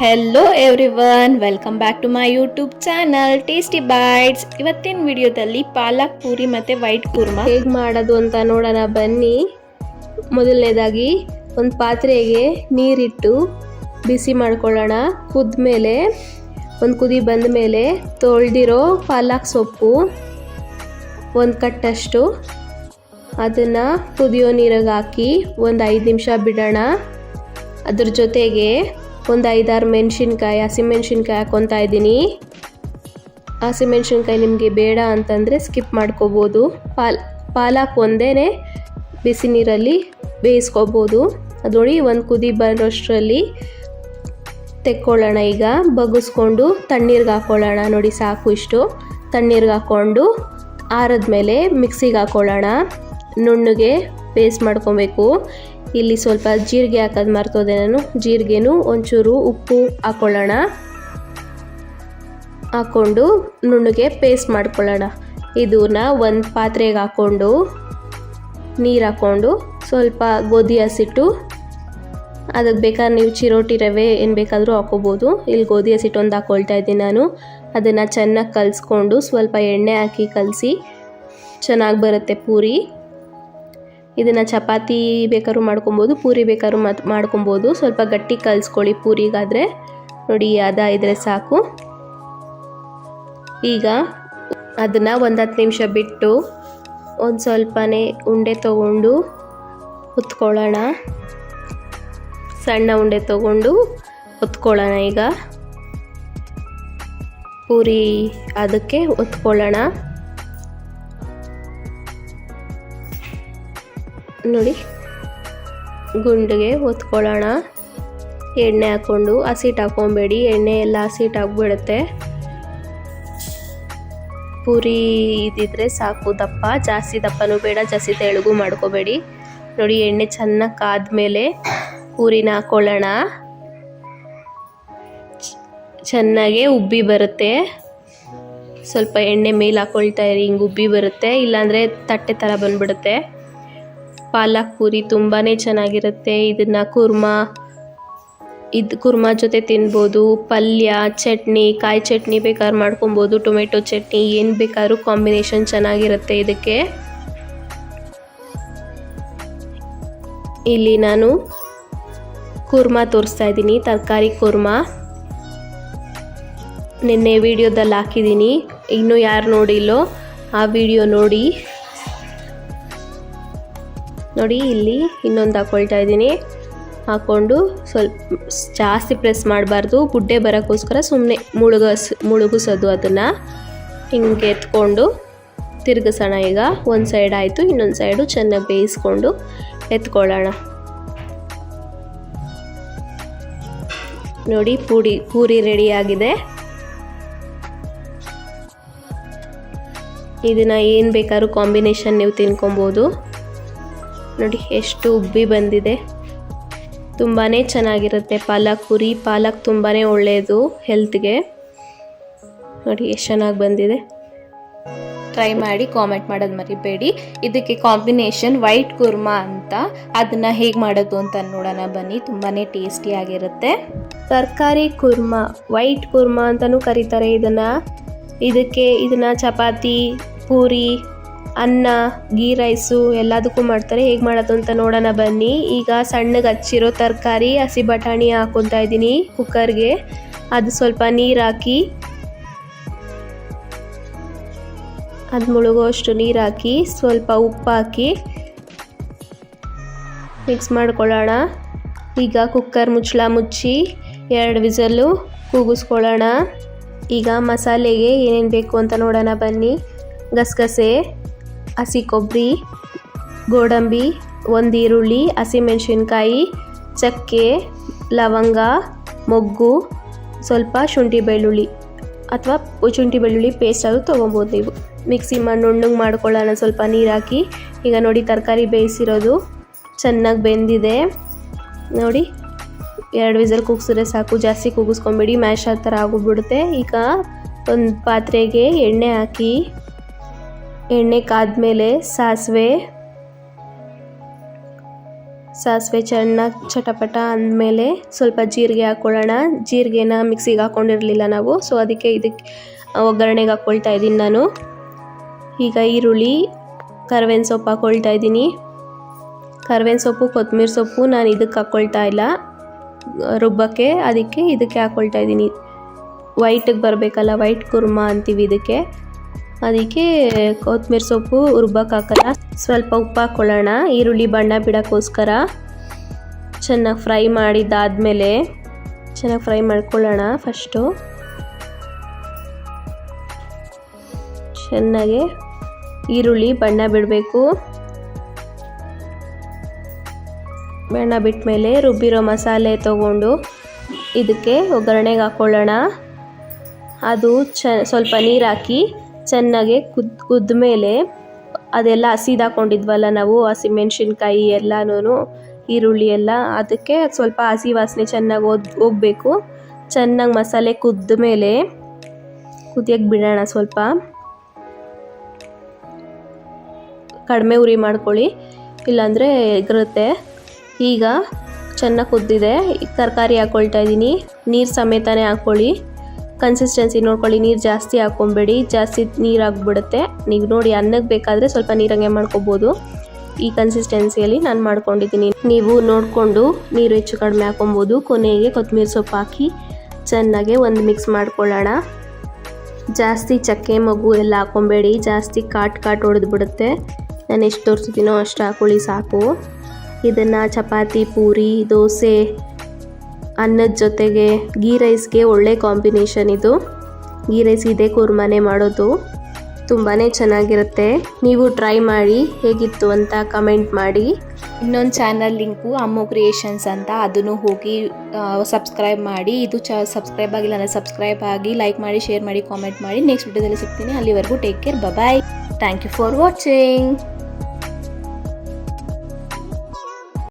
Hello everyone welcome back to my YouTube channel tasty bites ಇವತ್ತಿನ ವಿಡಿಯೋದಲ್ಲಿ ಪಾಲಕ್ ಪೂರಿ ಮತ್ತು white Kurma ಹೇಗೆ ಮಾಡೋದು ಅಂತ ನೋಡೋಣ, ಬನ್ನಿ. ಮೊದಲನೇದಾಗಿ ಒಂದು ಪಾತ್ರೆಗೆ ನೀರಿಟ್ಟು ಬಿಸಿ ಮಾಡ್ಕೊಳ್ಳೋಣ. ಕುದ್ಮೇಲೆ ಒಂದು ಕುದಿ ಬಂದ ಮೇಲೆ ತೊಳೆದಿರೋ ಪಾಲಕ್ ಸೊಪ್ಪು, ಒಂದು ಕಟ್ಟಷ್ಟು. ಅದನ್ನು ಕುದಿಯೋ ನೀರಿಗೆ ಹಾಕಿ ಒಂದು ಐದು ನಿಮಿಷ ಬಿಡೋಣ. ಅದ್ರ ಜೊತೆಗೆ ಒಂದು ಐದಾರು ಮೆಣಸಿನ್ಕಾಯಿ ಹಸಿಮೆಣ್ಸಿನ್ಕಾಯಿ ಹಾಕ್ಕೊತಾ ಇದ್ದೀನಿ. ಹಸಿಮೆಣ್ಸಿನ್ಕಾಯಿ ನಿಮಗೆ ಬೇಡ ಅಂತಂದರೆ ಸ್ಕಿಪ್ ಮಾಡ್ಕೋಬೋದು. ಪಾಲ್, ಪಾಲಕ್ ಒಂದೇ ಬಿಸಿ ನೀರಲ್ಲಿ ಬೇಯಿಸ್ಕೋಬೋದು. ಅದೊಳಿ ಒಂದು ಕುದಿ ಬರೋಷ್ಟರಲ್ಲಿ ತೆಕ್ಕೊಳ್ಳೋಣ ಈಗ. ಬಗ್ಗಿಸ್ಕೊಂಡು ತಣ್ಣೀರಿಗೆ ಹಾಕ್ಕೊಳ್ಳೋಣ ನೋಡಿ ಸಾಕು ಇಷ್ಟು. ತಣ್ಣೀರಿಗೆ ಹಾಕ್ಕೊಂಡು ಆರಿದ್ಮೇಲೆ ಮಿಕ್ಸಿಗೆ ಹಾಕ್ಕೊಳ್ಳೋಣ ನುಣ್ಣಗೆ ಪೇಸ್ಟ್ ಮಾಡ್ಕೊಬೇಕು. ಇಲ್ಲಿ ಸ್ವಲ್ಪ ಜೀರಿಗೆ ಹಾಕೋದು ಮರ್ತೋದೆ ನಾನು. ಜೀರಿಗೆನೂ ಒಂಚೂರು ಉಪ್ಪು ಹಾಕ್ಕೊಳ್ಳೋಣ ಹಾಕ್ಕೊಂಡು ನುಣ್ಣಗೆ ಪೇಸ್ಟ್ ಮಾಡ್ಕೊಳ್ಳೋಣ. ಇದನ್ನ ಒಂದು ಪಾತ್ರೆಗೆ ಹಾಕ್ಕೊಂಡು ನೀರು ಹಾಕ್ಕೊಂಡು ಸ್ವಲ್ಪ ಗೋಧಿ ಹಸಿಟ್ಟು ಅದಕ್ಕೆ ಬೇಕಾದ್ರೆ ನೀವು ಚಿರೋಟಿ ರವೆ ಏನು ಬೇಕಾದರೂ ಹಾಕೋಬೋದು ಇಲ್ಲಿ ಗೋಧಿ ಹಸಿಟ್ಟು ಒಂದು ಹಾಕ್ಕೊಳ್ತಾ ಇದ್ದೀನಿ ನಾನು. ಅದನ್ನು ಚೆನ್ನಾಗಿ ಕಲಿಸ್ಕೊಂಡು ಸ್ವಲ್ಪ ಎಣ್ಣೆ ಹಾಕಿ ಕಲಸಿ ಚೆನ್ನಾಗಿ ಬರುತ್ತೆ ಪೂರಿ. ಇದನ್ನು ಚಪಾತಿ ಬೇಕಾದ್ರೂ ಮಾಡ್ಕೊಬೋದು, ಪೂರಿ ಬೇಕಾದ್ರೂ ಮತ್ ಮಾಡ್ಕೊಬೋದು. ಸ್ವಲ್ಪ ಗಟ್ಟಿ ಕಲಿಸ್ಕೊಳ್ಳಿ ಪೂರಿಗಾದರೆ. ನೋಡಿ ಅದ ಇದ್ರೆ ಸಾಕು. ಈಗ ಅದನ್ನು ಒಂದು ಹತ್ತು ನಿಮಿಷ ಬಿಟ್ಟು ಒಂದು ಸ್ವಲ್ಪನೇ ಉಂಡೆ ತಗೊಂಡು ಹೊತ್ಕೊಳ್ಳೋಣ. ಸಣ್ಣ ಉಂಡೆ ತಗೊಂಡು ಹೊತ್ಕೊಳ್ಳೋಣ ಈಗ. ಪೂರಿ ಅದಕ್ಕೆ ಹೊತ್ಕೊಳ್ಳೋಣ. ನೋಡಿ. ಗುಂಡಿಗೆ ಹೊತ್ಕೊಳ್ಳೋಣ. ಎಣ್ಣೆ ಹಾಕ್ಕೊಂಡು ಹಸಿಟ್ಟು ಹಾಕ್ಕೊಬೇಡಿ. ಎಣ್ಣೆ ಎಲ್ಲ ಹಸಿಟ್ಟು ಆಗಿಬಿಡುತ್ತೆ. ಪೂರಿ ಇದ್ದಿದ್ರೆ ಸಾಕು ದಪ್ಪ. ಜಾಸ್ತಿ ದಪ್ಪನೂ ಬೇಡ, ಜಾಸ್ತಿ ತೆಳುಗು ಮಾಡ್ಕೋಬೇಡಿ. ನೋಡಿ, ಎಣ್ಣೆ ಚೆನ್ನಾಗಿ ಕಾದ್ಮೇಲೆ ಪೂರಿನ ಹಾಕ್ಕೊಳ್ಳೋಣ. ಚೆನ್ನಾಗೆ ಉಬ್ಬಿ ಬರುತ್ತೆ. ಸ್ವಲ್ಪ ಎಣ್ಣೆ ಮೇಲೆ ಹಾಕ್ಕೊಳ್ತಾ ಇರಿ, ಹಿಂಗೆ ಉಬ್ಬಿ ಬರುತ್ತೆ. ಇಲ್ಲಾಂದರೆ ತಟ್ಟೆ ಥರ ಬಂದ್ಬಿಡುತ್ತೆ. ಪಾಲಕ್ ಪೂರಿ ತುಂಬಾ ಚೆನ್ನಾಗಿರುತ್ತೆ. ಇದನ್ನು ಕುರ್ಮಾ, ಇದು ಕುರ್ಮಾ ಜೊತೆ ತಿನ್ಬೋದು. ಪಲ್ಯ, ಚಟ್ನಿ, ಕಾಯಿ ಚಟ್ನಿ ಬೇಕಾದ್ರೂ ಮಾಡ್ಕೊಬೋದು. ಟೊಮೆಟೊ ಚಟ್ನಿ ಏನು ಬೇಕಾದ್ರೂ ಕಾಂಬಿನೇಷನ್ ಚೆನ್ನಾಗಿರುತ್ತೆ ಇದಕ್ಕೆ. ಇಲ್ಲಿ ನಾನು ಕುರ್ಮಾ ತೋರಿಸ್ತಾ ಇದ್ದೀನಿ. ತರಕಾರಿ ಕುರ್ಮಾ. ನಿನ್ನೆ ವಿಡಿಯೋದಲ್ಲಿ ಹಾಕಿದ್ದೀನಿ. ಇನ್ನೂ ಯಾರು ನೋಡಿಲ್ಲೋ ಆ ವಿಡಿಯೋ ನೋಡಿ. ನೋಡಿ, ಇಲ್ಲಿ ಇನ್ನೊಂದು ಹಾಕ್ಕೊಳ್ತಾ ಇದ್ದೀನಿ. ಹಾಕ್ಕೊಂಡು ಸ್ವಲ್ಪ ಜಾಸ್ತಿ ಪ್ರೆಸ್ ಮಾಡಬಾರ್ದು. ಬುಡ್ಡೆ ಬರೋಕ್ಕೋಸ್ಕರ ಸುಮ್ಮನೆ ಮುಳುಗಸ್, ಮುಳುಗಿಸೋದು ಅದನ್ನು. ಹಿಂಗೆ ಎತ್ಕೊಂಡು ತಿರುಗಿಸೋಣ ಈಗ. ಒಂದು ಸೈಡ್ ಆಯಿತು, ಇನ್ನೊಂದು ಸೈಡು ಚೆನ್ನಾಗಿ ಬೇಯಿಸ್ಕೊಂಡು ಎತ್ಕೊಳ್ಳೋಣ. ನೋಡಿ ಪೂರಿ ರೆಡಿ ಆಗಿದೆ. ಇದನ್ನು ಏನು ಬೇಕಾದ್ರೂ ಕಾಂಬಿನೇಷನ್ ನೀವು ತಿನ್ಕೊಬೋದು. ನೋಡಿ ಎಷ್ಟು ಉಬ್ಬಿ ಬಂದಿದೆ. ತುಂಬಾ ಚೆನ್ನಾಗಿರುತ್ತೆ ಪಾಲಕ್ ಕುರಿ ಪಾಲಕ್ ತುಂಬಾ ಒಳ್ಳೆಯದು ಹೆಲ್ತ್ಗೆ. ನೋಡಿ ಎಷ್ಟು ಚೆನ್ನಾಗಿ ಬಂದಿದೆ. ಟ್ರೈ ಮಾಡಿ ಕಾಮೆಂಟ್ ಮಾಡೋದು ಮರಿಬೇಡಿ. ಇದಕ್ಕೆ ಕಾಂಬಿನೇಷನ್ ವೈಟ್ ಕುರ್ಮಾ ಅಂತ. ಅದನ್ನು ಹೇಗೆ ಮಾಡೋದು ಅಂತ ನೋಡೋಣ ಬನ್ನಿ. ತುಂಬಾ ಟೇಸ್ಟಿಯಾಗಿರುತ್ತೆ ತರಕಾರಿ ಕುರ್ಮಾ ವೈಟ್ ಕುರ್ಮಾ ಅಂತಲೂ ಕರೀತಾರೆ ಇದನ್ನು. ಇದಕ್ಕೆ ಇದನ್ನು ಚಪಾತಿ ಪೂರಿ ಅನ್ನ ಗೀ ರೈಸು ಎಲ್ಲದಕ್ಕೂ ಮಾಡ್ತಾರೆ. ಹೇಗೆ ಮಾಡೋದು ಅಂತ ನೋಡೋಣ ಬನ್ನಿ. ಈಗ ಸಣ್ಣಗೆ ಹಚ್ಚಿರೋ ತರಕಾರಿ, ಹಸಿ ಬಟಾಣಿ ಹಾಕೊತಾ ಇದ್ದೀನಿ ಕುಕ್ಕರ್ಗೆ. ಅದು ಸ್ವಲ್ಪ ನೀರು ಹಾಕಿ, ಅದು ಮುಳುಗೋಷ್ಟು ನೀರು ಹಾಕಿ, ಸ್ವಲ್ಪ ಉಪ್ಪು ಹಾಕಿ ಮಿಕ್ಸ್ ಮಾಡ್ಕೊಳ್ಳೋಣ. ಈಗ ಕುಕ್ಕರ್ ಮುಚ್ಚಳ ಮುಚ್ಚಿ ಎರಡು ವಿಸಲು ಕೂಗಿಸ್ಕೊಳ್ಳೋಣ. ಈಗ ಮಸಾಲೆಗೆ ಏನೇನು ಬೇಕು ಅಂತ ನೋಡೋಣ ಬನ್ನಿ. ಗಸಗಸೆ ಹಸಿ ಕೊಬ್ಬರಿ, ಗೋಡಂಬಿ ಒಂದು ಈರುಳ್ಳಿ ಹಸಿಮೆಣಸಿನ್ಕಾಯಿ ಚಕ್ಕೆ, ಲವಂಗ, ಮೊಗ್ಗು, ಸ್ವಲ್ಪ ಶುಂಠಿ ಬೆಳ್ಳುಳ್ಳಿ ಅಥವಾ ಶುಂಠಿ ಬೆಳ್ಳುಳ್ಳಿ ಪೇಸ್ಟ್ ಅದು ತೊಗೊಬೋದು ನೀವು. ಮಿಕ್ಸಿ ಮಾಡಿ ನುಣ್ಣಗೆ ಮಾಡ್ಕೊಳ್ಳೋಣ, ಸ್ವಲ್ಪ ನೀರು ಹಾಕಿ. ಈಗ ನೋಡಿ ತರಕಾರಿ ಬೇಯಿಸಿರೋದು ಚೆನ್ನಾಗಿ ಬೆಂದಿದೆ. ನೋಡಿ, ಎರಡು ವಿಸಲ್ ಕೂಗಿಸಿದ್ರೆ ಸಾಕು, ಜಾಸ್ತಿ ಕೂಗಿಸ್ಕೊಂಬಿಡಿ, ಮ್ಯಾಶ್ ಆ ಥರ ಆಗೋಗ್ಬಿಡುತ್ತೆ. ಈಗ ಒಂದು ಪಾತ್ರೆಗೆ ಎಣ್ಣೆ ಹಾಕಿ ಎಣ್ಣೆ ಕಾದ್ಮೇಲೆ ಸಾಸಿವೆ ಸಾಸಿವೆ ಚೆನ್ನಾಗಿ ಚಟಪಟ ಅಂದಮೇಲೆ ಸ್ವಲ್ಪ ಜೀರಿಗೆ ಹಾಕ್ಕೊಳ್ಳೋಣ. ಜೀರಿಗೆನ ಮಿಕ್ಸಿಗೆ ಹಾಕ್ಕೊಂಡಿರಲಿಲ್ಲ ನಾವು, ಸೊ ಅದಕ್ಕೆ ಇದಕ್ಕೆ ಒಗ್ಗರಣೆಗೆ ಹಾಕ್ಕೊಳ್ತಾ ಇದ್ದೀನಿ ನಾನು. ಈಗ ಈರುಳ್ಳಿ ಕರ್ಬೇವಿನ ಸೊಪ್ಪು ಹಾಕ್ಕೊಳ್ತಾ ಇದ್ದೀನಿ. ಕರ್ಬೇವಿನ ಸೊಪ್ಪು, ಕೊತ್ತಂಬರಿ ಸೊಪ್ಪು ನಾನು ಇದಕ್ಕೆ ಹಾಕ್ಕೊಳ್ತಾ ಇಲ್ಲ. ರುಬ್ಬಕ್ಕೆ ಅದಕ್ಕೆ ಇದಕ್ಕೆ ಹಾಕ್ಕೊಳ್ತಾ ಇದ್ದೀನಿ. ವೈಟಿಗೆ ಬರಬೇಕಲ್ಲ, ವೈಟ್ ಕುರ್ಮಾ ಅಂತೀವಿ ಇದಕ್ಕೆ. ಅದಕ್ಕೆ ಕೊತ್ತಂಬರಿ ಸೊಪ್ಪು ರುಬ್ಬಕ್ಕೆ ಹಾಕಲ್ಲ. ಸ್ವಲ್ಪ ಉಪ್ಪು ಹಾಕ್ಕೊಳ್ಳೋಣ ಈರುಳ್ಳಿ, ಬಣ್ಣ ಬಿಡೋಕ್ಕೋಸ್ಕರ ಚೆನ್ನಾಗಿ ಫ್ರೈ ಮಾಡಿದ್ದಾದಮೇಲೆ ಚೆನ್ನಾಗಿ ಫ್ರೈ ಮಾಡ್ಕೊಳ್ಳೋಣ ಫಸ್ಟು. ಚೆನ್ನಾಗಿ ಈರುಳ್ಳಿ, ಬಣ್ಣ ಬಿಡಬೇಕು. ಬಣ್ಣ ಬಿಟ್ಟ ಮೇಲೆ ರುಬ್ಬಿರೋ ಮಸಾಲೆ ತಗೊಂಡು ಇದಕ್ಕೆ ಒಗ್ಗರಣೆಗೆ ಹಾಕ್ಕೊಳ್ಳೋಣ ಅದು ಚ, ಸ್ವಲ್ಪ ನೀರು ಹಾಕಿ ಚೆನ್ನಾಗಿ ಕುದ್ ಕುದ್ದ ಮೇಲೆ ಅದೆಲ್ಲ ಹಸಿದಾಕೊಂಡಿದ್ವಲ್ಲ ನಾವು ಹಸಿಮೆಣ್ಸಿನ್ಕಾಯಿ ಎಲ್ಲನೂ ಈರುಳ್ಳಿ ಎಲ್ಲ, ಅದಕ್ಕೆ ಸ್ವಲ್ಪ ಹಸಿ ವಾಸನೆ ಚೆನ್ನಾಗಿ ಓದ್ ಹೋಗಬೇಕು. ಚೆನ್ನಾಗಿ ಮಸಾಲೆ ಕುದ್ದ ಮೇಲೆ ಕುದಿಯೋಕ್ಕೆ ಬಿಡೋಣ ಸ್ವಲ್ಪ. ಕಡಿಮೆ ಉರಿ ಮಾಡ್ಕೊಳ್ಳಿ, ಇಲ್ಲಾಂದರೆ ಎಗರುತ್ತೆ ಈಗ ಚೆನ್ನಾಗಿ ಕುದ್ದಿದೆ, ತರಕಾರಿ ಹಾಕ್ಕೊಳ್ತಾ ಇದ್ದೀನಿ, ನೀರು ಸಮೇತನೇ ಹಾಕ್ಕೊಳ್ಳಿ ಕನ್ಸಿಸ್ಟೆನ್ಸಿ ನೋಡ್ಕೊಳ್ಳಿ, ನೀರು ಜಾಸ್ತಿ ಹಾಕ್ಕೊಬೇಡಿ, ಜಾಸ್ತಿ ನೀರು ಆಗಿಬಿಡುತ್ತೆ. ನೀವು ನೋಡಿ ಅನ್ನಕ್ಕೆ ಬೇಕಾದರೆ ಸ್ವಲ್ಪ ನೀರಂಗೆ ಮಾಡ್ಕೊಬೋದು. ಈ ಕನ್ಸಿಸ್ಟೆನ್ಸಿಯಲ್ಲಿ ನಾನು ಮಾಡ್ಕೊಂಡಿದ್ದೀನಿ. ನೀವು ನೋಡಿಕೊಂಡು ನೀರು ಹೆಚ್ಚು ಕಡಿಮೆ ಹಾಕೊಬೋದು ಕೊನೆಗೆ ಕೊತ್ತಂಬರಿ ಸೊಪ್ಪು ಹಾಕಿ ಚೆನ್ನಾಗಿ ಒಂದು ಮಿಕ್ಸ್ ಮಾಡ್ಕೊಳ್ಳೋಣ. ಜಾಸ್ತಿ ಚಕ್ಕೆ, ಮಗು ಎಲ್ಲ ಹಾಕೊಬೇಡಿ ಜಾಸ್ತಿ ಕಾಟ್ ಕಾಟ್ ಹೊಡೆದು ಬಿಡುತ್ತೆ. ನಾನು ಎಷ್ಟು ತೋರಿಸ್ತೀನೋ ಅಷ್ಟು ಹಾಕೊಳ್ಳಿ ಸಾಕು. ಇದನ್ನು ಚಪಾತಿ, ಪೂರಿ, ದೋಸೆ ಅನ್ನದ ಜೊತೆಗೆ ಗೀ ರೈಸ್ಗೆ ಒಳ್ಳೆ ಕಾಂಬಿನೇಷನ್ ಇದು. ಗೀ ರೈಸ್ ಇದೇ ಕುರ್ಮನೆ ಮಾಡೋದು. ತುಂಬಾ ಚೆನ್ನಾಗಿರುತ್ತೆ. ನೀವು ಟ್ರೈ ಮಾಡಿ ಹೇಗಿತ್ತು ಅಂತ ಕಮೆಂಟ್ ಮಾಡಿ. ಇನ್ನೊಂದು ಚಾನಲ್ ಲಿಂಕು ಅಮ್ಮು ಕ್ರಿಯೇಷನ್ಸ್ ಅಂತ ಅದನ್ನು ಹೋಗಿ ಸಬ್ಸ್ಕ್ರೈಬ್ ಮಾಡಿ. ಇದು ಚ ಸಬ್ಸ್ಕ್ರೈಬ್ ಆಗಿಲ್ಲ ಅಂದರೆ ಸಬ್ಸ್ಕ್ರೈಬ್ ಆಗಿ ಲೈಕ್ ಮಾಡಿ ಶೇರ್ ಮಾಡಿ ಕಾಮೆಂಟ್ ಮಾಡಿ. ನೆಕ್ಸ್ಟ್ ವಿಡಿಯೋದಲ್ಲಿ ಸಿಗ್ತೀನಿ. ಅಲ್ಲಿವರೆಗೂ take care bye thank you for watching